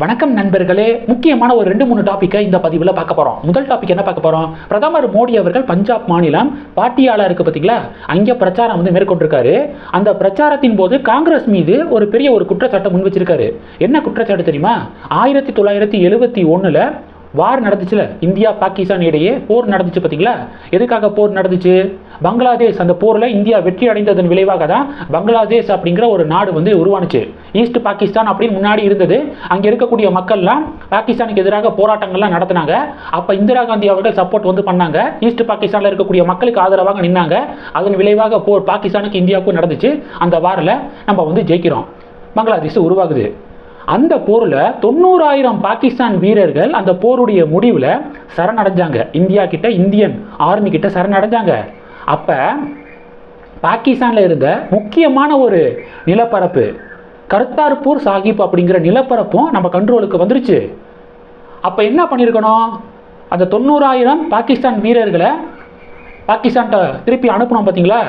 வணக்கம் நண்பர்களே. முக்கியமான ஒரு ரெண்டு மூணு டாப்பிக்கை இந்த பதிவில் பார்க்க போகிறோம் முதல் டாபிக் என்ன பார்க்க போகிறோம் பிரதமர் மோடி அவர்கள் பஞ்சாப் மாநிலம் பாட்டியாலா இருக்கு பார்த்தீங்களா? அங்கே பிரச்சாரம் வந்து மேற்கொண்டிருக்காரு. அந்த பிரச்சாரத்தின் போது காங்கிரஸ் மீது ஒரு பெரிய ஒரு குற்றச்சாட்டை முன் வச்சிருக்காரு. என்ன குற்றச்சாட்டு தெரியுமா? ஆயிரத்தி தொள்ளாயிரத்தி எழுபத்தி ஒன்றில் வார் நடந்துச்சுல. இந்தியா பாகிஸ்தான் இடையே போர் நடந்துச்சு பார்த்தீங்களா? எதுக்காக போர் நடந்துச்சு? பங்களாதேஷ் அந்த போரில் இந்தியா வெற்றி அடைந்ததன் விளைவாக தான் பங்களாதேஷ் அப்படிங்கிற ஒரு நாடு வந்து உருவானுச்சு. ஈஸ்ட் பாகிஸ்தான் அப்படின்னு முன்னாடி இருந்தது. அங்கே இருக்கக்கூடிய மக்கள்லாம் பாகிஸ்தானுக்கு எதிராக போராட்டங்கள்லாம் நடத்தினாங்க. அப்போ இந்திரா காந்தி அவர்கள் சப்போர்ட் வந்து பண்ணாங்க. ஈஸ்ட் பாகிஸ்தானில் இருக்கக்கூடிய மக்களுக்கு ஆதரவாக நின்னாங்க. அதன் விளைவாக போர் பாகிஸ்தானுக்கு இந்தியாவுக்கும் நடந்துச்சு. அந்த வாரில் நம்ம வந்து ஜெயிக்கிறோம். பங்களாதேஷ் உருவாகுது. அந்த போரில் தொண்ணூறாயிரம் பாகிஸ்தான் வீரர்கள் அந்த போருடைய முடிவில் சரணடைஞ்சாங்க. இந்தியா கிட்ட இந்தியன் ஆர்மி கிட்ட சரணடைஞ்சாங்க. அப்போ பாகிஸ்தானில் இருந்த முக்கியமான ஒரு நிலப்பரப்பு கர்த்தார்பூர் சாஹிப் அப்படிங்கிற நிலப்பரப்பும் நம்ம கண்ட்ரோலுக்கு வந்துருச்சு. அப்போ என்ன பண்ணியிருக்கணும் அந்த தொண்ணூறாயிரம் பாகிஸ்தான் வீரர்களை பாகிஸ்தான்கிட்ட திருப்பி அனுப்பணும் பார்த்தீங்களா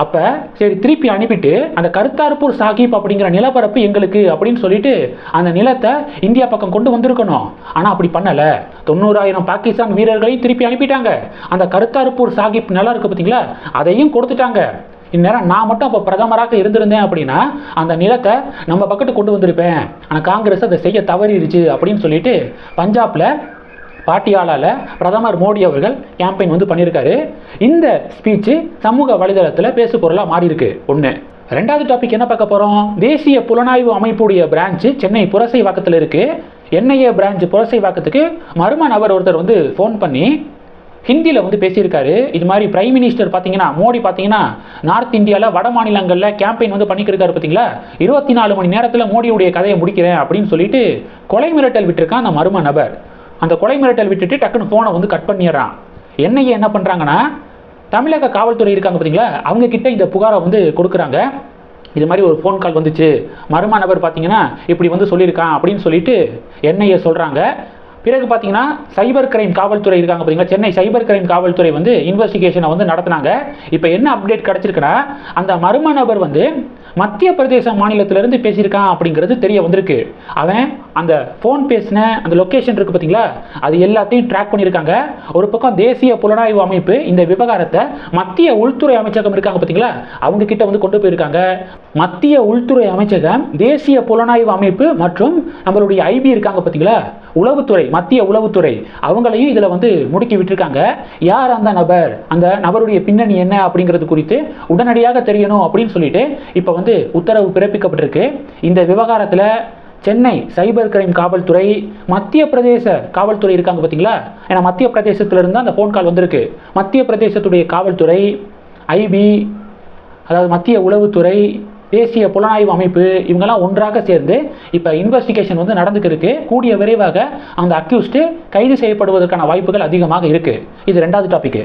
அப்போ சரி திருப்பி அனுப்பிட்டு அந்த கருத்தார்பூர் சாஹிப் அப்படிங்கிற நிலப்பரப்பு எங்களுக்கு அப்படின்னு சொல்லிட்டு அந்த நிலத்தை இந்தியா பக்கம் கொண்டு வந்திருக்கணும். ஆனால் அப்படி பண்ணலை. தொண்ணூறாயிரம் பாகிஸ்தான் வீரர்களையும் திருப்பி அனுப்பிட்டாங்க. அந்த கருத்தார்பூர் சாஹிப் நிலம் இருக்குது பார்த்தீங்களா? அதையும் கொடுத்துட்டாங்க. இந்நேரம் நான் மட்டும் அப்போ பிரதமராக இருந்திருந்தேன் அப்படின்னா அந்த நிலத்தை நம்ம பக்கத்து கொண்டு வந்திருப்பேன். ஆனால் காங்கிரஸ் அதை செய்ய தவறிடுச்சு அப்படின்னு சொல்லிட்டு பஞ்சாப்ல பாட்டியாலால பிரதமர் மோடி அவர்கள் கேம்பெயின் வந்து பண்ணியிருக்காரு இந்த ஸ்பீச்சு சமூக வலைதளத்தில் பேசு பொருளாக மாறியிருக்கு. ஒன்று ரெண்டாவது டாபிக் என்ன பார்க்க போகிறோம் தேசிய புலனாய்வு அமைப்புடைய பிரான்ச்சு சென்னை புரசை வாக்கத்தில் இருக்குது என்ஐஏ பிரான்ச் புரசைவாக்கத்துக்கு மர்ம நபர் ஒருத்தர் வந்து ஃபோன் பண்ணி ஹிந்தியில் வந்து பேசியிருக்காரு. இது மாதிரி பிரைம் மினிஸ்டர் பார்த்தீங்கன்னா மோடி பார்த்தீங்கன்னா நார்த் இந்தியாவில் வட மாநிலங்களில் கேம்பெயின் வந்து பண்ணிக்கிருக்காரு பார்த்தீங்களா இருபத்தி நாலு மணி நேரத்தில் மோடியுடைய கதையை முடிக்கிறேன் அப்படின்னு சொல்லிட்டு கொலை மிரட்டல் விட்டிருக்கான் அந்த மர்ம நபர். அந்த கொலை மிரட்டல் விட்டுட்டு டக்குன்னு ஃபோனை வந்து கட் பண்ணிடுறான். என்னையே என்ன பண்ணுறாங்கன்னா தமிழக காவல்துறை இருக்காங்க பார்த்தீங்களா அவங்க கிட்ட இந்த புகாரை வந்து கொடுக்குறாங்க. இது மாதிரி ஒரு ஃபோன் கால் வந்துச்சு. மர்ம நபர் பார்த்தீங்கன்னா இப்படி வந்து சொல்லியிருக்கான் அப்படின்னு சொல்லிட்டு என்ஐஏ சொல்கிறாங்க பிறகு பார்த்தீங்கன்னா சைபர் கிரைம் காவல்துறை இருக்காங்க பார்த்தீங்களா சென்னை சைபர் கிரைம் காவல்துறை வந்து இன்வெஸ்டிகேஷனை வந்து நடத்துனாங்க. இப்போ என்ன அப்டேட் கிடச்சிருக்குன்னா அந்த மர்ம நபர் வந்து மத்திய பிரதேச மாநிலத்திலிருந்து பேசியிருக்கான் அப்படிங்கிறது தெரிய வந்திருக்கு. அவன் அந்த ஃபோன் பேசின அந்த லொக்கேஷன் இருக்குது பார்த்தீங்களா? அது எல்லாத்தையும் ட்ராக் பண்ணியிருக்காங்க. ஒரு பக்கம் தேசிய புலனாய்வு அமைப்பு இந்த விவகாரத்தை மத்திய உள்துறை அமைச்சகம் இருக்காங்க பார்த்தீங்களா? அவங்க கிட்ட வந்து கொண்டு போயிருக்காங்க. மத்திய உள்துறை அமைச்சகம் தேசிய புலனாய்வு அமைப்பு மற்றும் நம்மளுடைய ஐபி இருக்காங்க பார்த்தீங்களா? உளவுத்துறை மத்திய உளவுத்துறை அவங்களையும் இதில் வந்து முடுக்கி விட்டுருக்காங்க. யார் அந்த நபர்? அந்த நபருடைய பின்னணி என்ன அப்படிங்கிறது குறித்து உடனடியாக தெரியணும் அப்படின்னு சொல்லிட்டு இப்போ வந்து உத்தரவு பிறப்பிக்கப்பட்டிருக்கு. இந்த விவகாரத்தில் சென்னை சைபர் கிரைம் காவல்துறை மத்திய பிரதேச காவல்துறை இருக்காங்க பார்த்தீங்களா ஏன்னா மத்திய பிரதேசத்திலிருந்து அந்த ஃபோன் கால் வந்திருக்கு. மத்திய பிரதேசத்துடைய காவல்துறை ஐபி அதாவது மத்திய உளவுத்துறை தேசிய புலனாய்வு அமைப்பு இவங்கெல்லாம் ஒன்றாக சேர்ந்து இப்போ இன்வெஸ்டிகேஷன் வந்து நடந்துக்கிருக்கு கூடிய விரைவாக அந்த அக்யூஸ்டு கைது செய்யப்படுவதற்கான வாய்ப்புகள் அதிகமாக இருக்குது இது ரெண்டாவது டாபிக்கு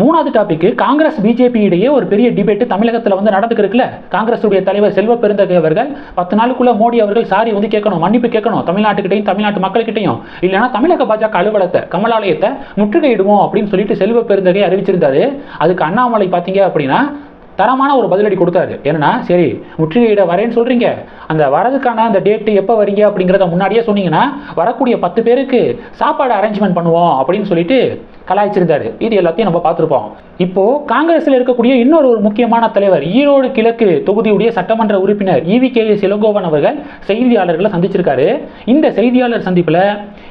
மூணாவது டாபிக் காங்கிரஸ் பிஜேபி இடையே ஒரு பெரிய டிபேட் தமிழகத்தில் வந்து நடந்துக்கிருக்குல்ல? காங்கிரஸுடைய தலைவர் செல்வ பெருந்தகை அவர்கள் பத்து நாளுக்குள்ள மோடி அவர்கள் சாரி வந்து கேட்கணும் மன்னிப்பு கேட்கணும் தமிழ்நாட்டுக்கிட்டையும் தமிழ்நாட்டு மக்கள்கிட்டையும். இல்லைன்னா தமிழக பாஜக அலுவலகத்தை கமலாலயத்தை முற்றுகையிடுவோம் அப்படின்னு சொல்லிட்டு செல்வ பெருந்தகை அறிவிச்சிருந்தாரு. அதுக்கு அண்ணாமலை பார்த்தீங்க அப்படின்னா தரமான ஒரு பதிலடி கொடுத்தாரு. என்னன்னா சரி முற்றுகையிட வரேன்னு சொல்றீங்க. அந்த வரதுக்கான அந்த டேட்டு எப்போ வரீங்க அப்படிங்கிறத முன்னாடியே சொன்னீங்கன்னா வரக்கூடிய பத்து பேருக்கு சாப்பாடு அரேஞ்ச்மெண்ட் பண்ணுவோம் அப்படின்னு சொல்லிட்டு கலாய்ச்சிருந்தாரு. இது எல்லாத்தையும் நம்ம பார்த்துருப்போம். இப்போ காங்கிரஸில் இருக்கக்கூடிய இன்னொரு ஒரு முக்கியமான தலைவர் ஈரோடு கிழக்கு தொகுதியுடைய சட்டமன்ற உறுப்பினர் இவி கே எஸ் இளங்கோவன் அவர்கள் செய்தியாளர்களை சந்திச்சிருக்காரு. இந்த செய்தியாளர் சந்திப்பில்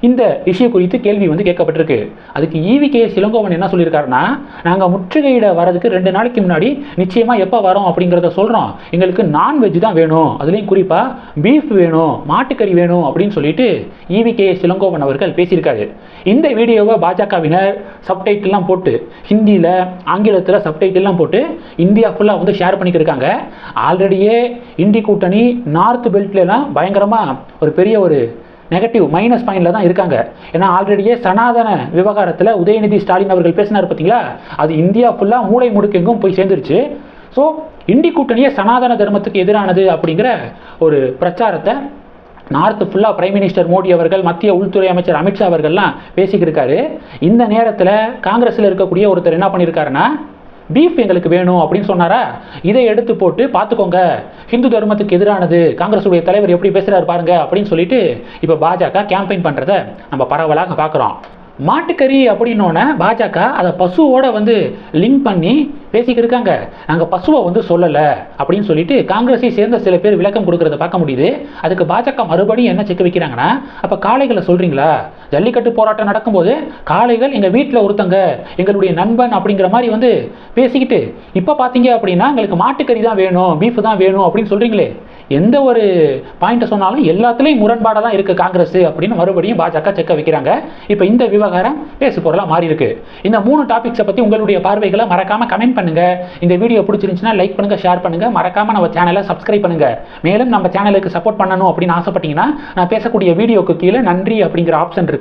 இந்த விஷயம் குறித்து கேள்வி வந்து கேட்கப்பட்டிருக்கு. அதுக்கு இவி கே எஸ் இளங்கோவன் என்ன சொல்லியிருக்காருன்னா நாங்கள் முற்றுகையிட வரதுக்கு ரெண்டு நாளைக்கு முன்னாடி நிச்சயம் நிச்சயமாக எப்போ வரும் அப்படிங்கிறத சொல்கிறோம் எங்களுக்கு நான்வெஜ் தான் வேணும். அதுலேயும் குறிப்பாக பீஃப் வேணும் மாட்டுக்கறி வேணும் அப்படின்னு சொல்லிட்டு இவி கே சிலங்கோவன் அவர்கள் பேசியிருக்காரு. இந்த வீடியோவை பாஜகவினர் சப்டைட்டில்லாம் போட்டு ஹிந்தியில் ஆங்கிலத்தில் சப்டைட்டில்லாம் போட்டு இந்தியா ஃபுல்லாக வந்து ஷேர் பண்ணிக்கிருக்காங்க. ஆல்ரெடியே இந்தி கூட்டணி நார்த் பெல்ட்லாம் பயங்கரமாக ஒரு பெரிய ஒரு நெகட்டிவ் மைனஸ் பாயிண்டில் தான் இருக்காங்க. ஏன்னா ஆல்ரெடியே சனாதன விவகாரத்தில் உதயநிதி ஸ்டாலின் அவர்கள் பேசினார் பார்த்தீங்களா அது இந்தியா ஃபுல்லாக மூளை முடுக்கெங்கும் போய் சேர்ந்துருச்சு. ஸோ இண்டி கூட்டணியே சனாதன தர்மத்துக்கு எதிரானது அப்படிங்கிற ஒரு பிரச்சாரத்தை நார்த்து ஃபுல்லாக பிரைம் மினிஸ்டர் மோடி அவர்கள் மத்திய உள்துறை அமைச்சர் அமித்ஷா அவர்கள்லாம் பேசிக்கிருக்காரு. இந்த நேரத்தில் காங்கிரஸில் இருக்கக்கூடிய ஒருத்தர் என்ன பண்ணியிருக்காருன்னா பீஃப் எங்களுக்கு வேணும் அப்படின்னு சொன்னாரா? இதை எடுத்து போட்டு பார்த்துக்கோங்க ஹிந்து தர்மத்துக்கு எதிரானது காங்கிரஸுடைய தலைவர் எப்படி பேசுகிறார் பாருங்க அப்படின்னு சொல்லிட்டு இப்போ பாஜக கேம்பெயின் பண்ணுறத நம்ம பரவலாக பார்க்குறோம். மாட்டுக்கறி அப்படின்னோடனே பாஜக அதை பசுவோட வந்து லிங்க் பண்ணி பேசிக்கிட்டு இருக்காங்க. நாங்கள் பசுவை வந்து சொல்லலை அப்படின்னு சொல்லிட்டு காங்கிரஸை சேர்ந்த சில பேர் விளக்கம் கொடுக்கறத பார்க்க முடியுது. அதுக்கு பாஜக மறுபடியும் என்ன செக் வைக்கிறாங்கன்னா அப்போ காளைகளை சொல்கிறீங்களா ஜல்லிக்கட்டு போராட்டம் நடக்கும்போது காளைகள் எங்கள் வீட்டில் ஒருத்தங்க எங்களுடைய நண்பன் அப்படிங்கிற மாதிரி வந்து பேசிக்கிட்டு இப்போ பார்த்தீங்க அப்படின்னா எங்களுக்கு மாட்டுக்கறி தான் வேணும் பீஃப் தான் வேணும் அப்படின்னு சொல்கிறீங்களே எந்த ஒரு பாயிண்ட்டை சொன்னாலும் எல்லாத்துலேயும் முரண்பாடாக தான் இருக்குது காங்கிரஸ் அப்படின்னு மறுபடியும் பாஜக செக்க வைக்கிறாங்க. இப்போ இந்த விவகாரம் பேசு பொருளாக மாறி இருக்கு. இந்த மூணு டாபிக்ஸை பற்றி உங்களுடைய பார்வைகளை மறக்காமல் கமெண்ட் பண்ணுங்கள் இந்த வீடியோ பிடிச்சிருந்துச்சுன்னா லைக் பண்ணுங்கள் ஷேர் பண்ணுங்கள் மறக்காமல் நம்ம சேனலை சப்ஸ்கிரைப் பண்ணுங்கள் மேலும் நம்ம சேனலுக்கு சப்போர்ட் பண்ணணும் அப்படின்னு ஆசைப்பட்டீங்கன்னா நான் பேசக்கூடிய வீடியோக்கு கீழே நன்றி அப்படிங்கிற ஆப்ஷன் இருக்குது